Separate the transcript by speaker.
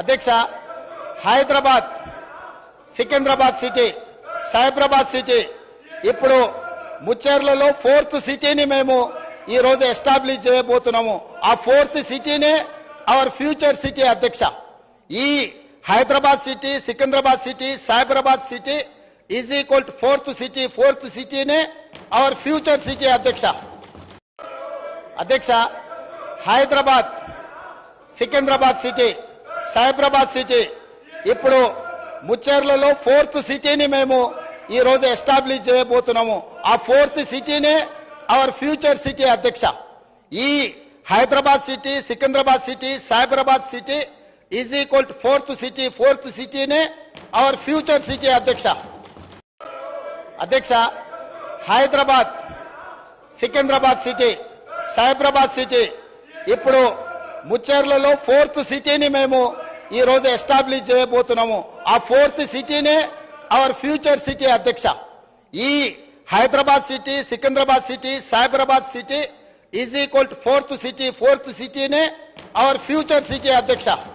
Speaker 1: అధ్యక్ష Hyderabad Secunderabad city Cyberabad city ఇప్పుడు ముచ్చర్లల్లో ఫోర్త్ సిటీని మేము ఈ రోజు ఎస్టాబ్లిష్ చేయబోతున్నాము ఆ ఫోర్త్ సిటీనే అవర్ ఫ్యూచర్ సిటీ అధ్యక్ష ఈ Hyderabad city Secunderabad city Cyberabad city is equal to fourth city fourth సిటీనే our future city అధ్యక్ష అధ్యక్ష హైదరాబాద్ సికింద్రాబాద్ సిటీ సాయప్రబాద్ సిటీ ఇప్పుడు ముచ్చర్లల్లో ఫోర్త్ సిటీని మేము ఈ రోజు ఎస్టాబ్లిష్ చేయబోతున్నాము ఆ ఫోర్త్ సిటీనే అవర్ ఫ్యూచర్ సిటీ అధ్యక్షా ఈ Hyderabad city Secunderabad city Cyberabad city is equal to fourth city fourth సిటీనే our future city అధ్యక్షా అధ్యక్షా హైదరాబాద్ సికింద్రాబాద్ సిటీ సాయిప్రబాద్ సిటీ ఇప్పుడు मुचर् फोर्त सिटी मेमुजु एस्टाब्लीबो आ फोर्त सिटी ने अवर फ्यूचर सिटी अध्यक्ष Hyderabad city Secunderabad city Cyberabad city is equal fourth city fourth city ने अवर फ्यूचर सिटी अध्यक्ष